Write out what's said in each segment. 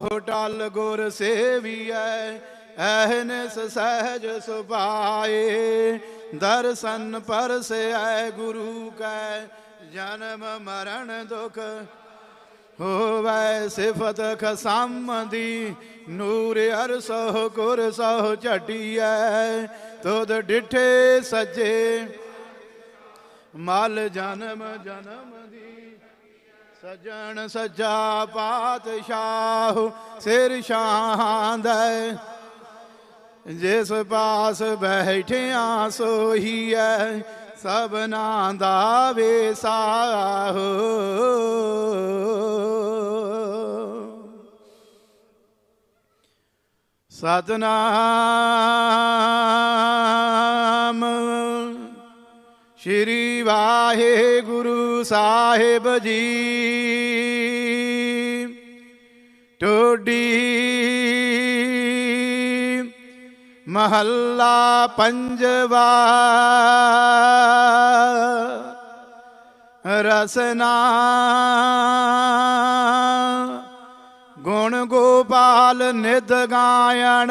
ਟਲ ਗੁਰ ਸੇਵੀਐ ਐਹਨਿਸ ਸਹਿਜ ਸੁਭਾਏ, ਦਰਸ਼ਨ ਪਰਸੈ ਗੁਰੂ ਕੈ, ਜਨਮ ਮਰਨ ਦੁਖ ਹੋਵੈ, ਸਿਫਤ ਖਸਮਦੀ ਨੂਰ ਅਰਸੋ ਗੁਰ ਸੋ ਝਟੀਐ, ਤੁਧ ਡਿਠੇ ਸੱਜੇ, ਮਲ ਜਨਮ ਜਨਮ ਦੀ। ਸਜਣ ਸੱਜਾ ਪਾਤਸ਼ਾਹ ਸਿਰ ਸ਼ਾਂਦੈ ਜਿਸ ਪਾਸ ਬੈਠਿਆ ਸੋਹੀਐ ਸਭਨਾ ਦਾ ਵੇਸਾਹੋ। ਸਤਨਾਮ ਸ਼੍ਰੀ ਵਾਹਿਗੁਰੂ ਸਾਹਿਬ ਜੀ। ਟੋਡੀ ਮਹੱਲਾ ਪੰਜਵਾ। ਰਸਨਾ ਗੁਣ ਗੋਪਾਲ ਨਿਤ ਗਾਇਣ।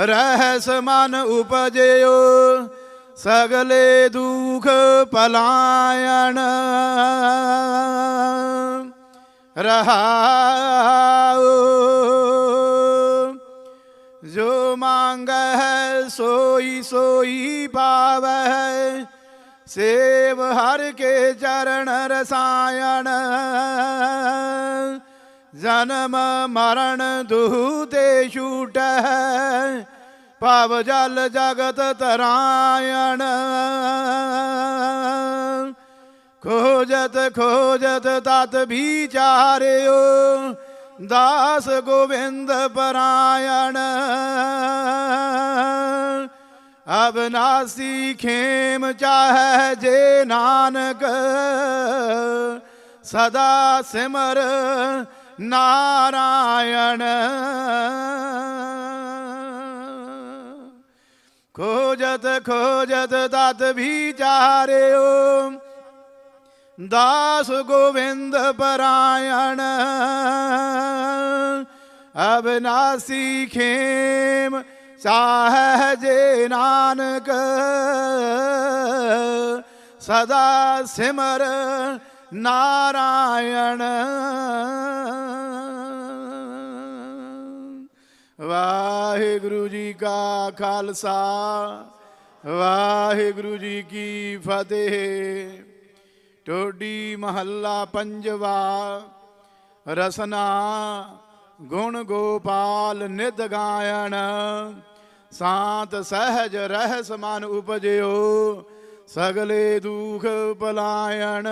ਰਹਿਸ ਮਨ ਉਪਜਿਓ, ਸਗਲੇ ਦੁਖ ਪਲਾਇਣ। ਰਹਾਉ, ਜੋ ਮੰਗੈ ਸੋਈ ਸੋਈ ਪਾਵੈ ਸੇਵ ਹਰ ਕੇ ਚਰਨ ਰਸਾਇਣ। ਜਨਮ ਮਰਨ ਦੁਹ ਤੇ ਛੂਟੈ ਭਵ ਜਲ ਜਗਤ ਤਰਾਇਣ। ਖੋਜਤ ਖੋਜਤ ਤਤ ਵਿਚਾਰਿਓ, ਦਾਸ ਗੋਬਿੰਦ ਪਰਾਇਣ। ਅਬਨਾਸੀ ਖੇਮ ਚਾਹੈ ਜੇ ਨਾਨਕ, ਸਦਾ ਸਿਮਰ ਨਾਰਾਇਣ। ਖੋਜਤ ਖੋਜਤ ਤਤ ਵਿਚਾਰਿਓ ਦਾਸ ਗੋਵਿੰਦ ਪਰਾਇਣ। ਅਬਨਾਸੀ ਖੇਮ ਸਾਹਜੇ ਨਾਨਕ। ਸਦਾ ਸਿਮਰ ਨਾਰਾਇਣ। ਵਾਹਿਗੁਰੂ ਜੀ ਕਾ ਖਾਲਸਾ, ਵਾਹਿਗੁਰੂ ਜੀ ਕੀ ਫਤਿਹ। ਟੋਡੀ ਮਹੱਲਾ ਪੰਜਵਾ, ਰਸਨਾ ਗੁਣ ਗੋਪਾਲ ਨਿਤ ਗਾਇਣ। ਸਾਤ ਸਹਿਜ ਰਹਿਸ ਮਨ ਉਪਜਿਓ ਸਗਲੇ ਦੁਖ ਪਲਾਇਣ।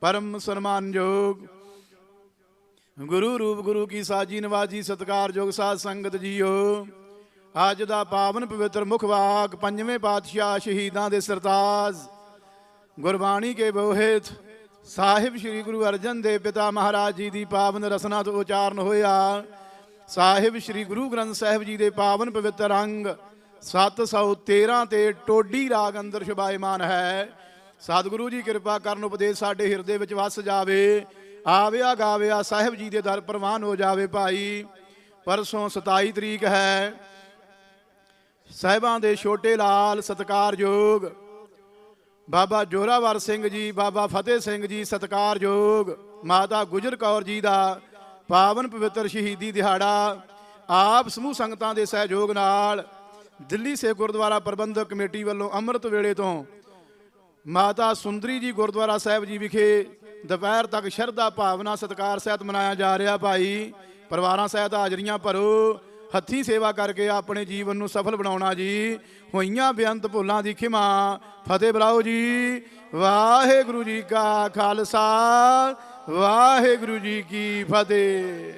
ਪਰਮ ਸਨਮਾਨਯੋਗ ਗੁਰੂ ਰੂਪ ਗੁਰੂ ਕੀ ਸਾਜੀ ਨਵਾਜੀ ਸਤਕਾਰਯੋਗ ਸਾਧ ਸੰਗਤ ਜੀਓ। ਅੱਜ ਦਾ ਪਾਵਨ ਪਵਿੱਤਰ ਮੁਖ ਵਾਕ ਪੰਜਵੇਂ ਪਾਤਸ਼ਾਹ ਸ਼ਹੀਦਾਂ ਦੇ ਸਰਤਾਜ। ਗੁਰਬਾਣੀ ਕੇ ਬੋਹਿਤ ਸਾਹਿਬ ਸ੍ਰੀ ਗੁਰੂ ਅਰਜਨ ਦੇਵ ਪਿਤਾ ਮਹਾਰਾਜ ਜੀ ਦੀ ਪਾਵਨ ਰਸਨਾ ਤੋਂ ਉਚਾਰਨ ਹੋਇਆ। ਸਾਹਿਬ ਸ੍ਰੀ ਗੁਰੂ ਗ੍ਰੰਥ ਸਾਹਿਬ ਜੀ ਦੇ ਪਾਵਨ ਪਵਿੱਤਰ ਅੰਗ 713 ਤੇ ਟੋਡੀ ਰਾਗ ਅੰਦਰ ਸ਼ੁਭਾਇਮਾਨ ਹੈ। ਸਤਿਗੁਰੂ ਜੀ ਕਿਰਪਾ ਕਰਨ ਉਪਦੇਸ਼ ਸਾਡੇ ਹਿਰਦੇ ਵਿੱਚ ਵਸ ਜਾਵੇ। ਆਵਿਆ ਗਾਵਿਆ ਸਾਹਿਬ ਜੀ ਦੇ ਦਰ ਪ੍ਰਵਾਨ ਹੋ ਜਾਵੇ ਭਾਈ। ਪਰਸੋਂ 27 ਤਰੀਕ ਹੈ। ਸਾਹਿਬਾਂ ਦੇ ਛੋਟੇ ਲਾਲ ਸਤਕਾਰਯੋਗ। ਬਾਬਾ ਜੋਰਾਵਰ ਸਿੰਘ ਜੀ, ਬਾਬਾ ਫਤਿਹ ਸਿੰਘ ਜੀ, ਸਤਕਾਰਯੋਗ। ਮਾਤਾ ਗੁਜਰ ਕੌਰ ਜੀ ਦਾ ਪਾਵਨ ਪਵਿੱਤਰ ਸ਼ਹੀਦੀ ਦਿਹਾੜਾ। ਆਪ ਸਮੂਹ ਸੰਗਤਾਂ ਦੇ ਸਹਿਯੋਗ ਨਾਲ ਦਿੱਲੀ ਸੇ ਗੁਰਦੁਆਰਾ ਪ੍ਰਬੰਧਕ ਕਮੇਟੀ ਵੱਲੋਂ ਅੰਮ੍ਰਿਤ ਵੇਲੇ ਤੋਂ ਮਾਤਾ ਸੁੰਦਰੀ ਜੀ ਗੁਰਦੁਆਰਾ ਸਾਹਿਬ ਜੀ ਵਿਖੇ ਦੁਪਹਿਰ ਤੱਕ ਸ਼ਰਧਾ ਭਾਵਨਾ ਸਤਕਾਰ ਸਹਿਤ ਮਨਾਇਆ ਜਾ ਰਿਹਾ ਭਾਈ। ਪਰਿਵਾਰਾਂ ਸਹਿਤ ਹਾਜ਼ਰੀਆਂ ਭਰੋ। ਹੱਥੀ ਸੇਵਾ ਕਰਕੇ ਆਪਣੇ ਜੀਵਨ ਨੂੰ ਸਫਲ ਬਣਾਉਣਾ ਜੀ। ਹੋਈਆਂ ਬੇਅੰਤ ਭੁੱਲਾਂ ਦੀ ਖਿਮਾ। ਫਤਿਹ ਬਰਾਓ ਜੀ। ਵਾਹਿਗੁਰੂ ਜੀ ਕਾ ਖਾਲਸਾ। ਵਾਹਿਗੁਰੂ ਜੀ ਕੀ ਫਤਿਹ।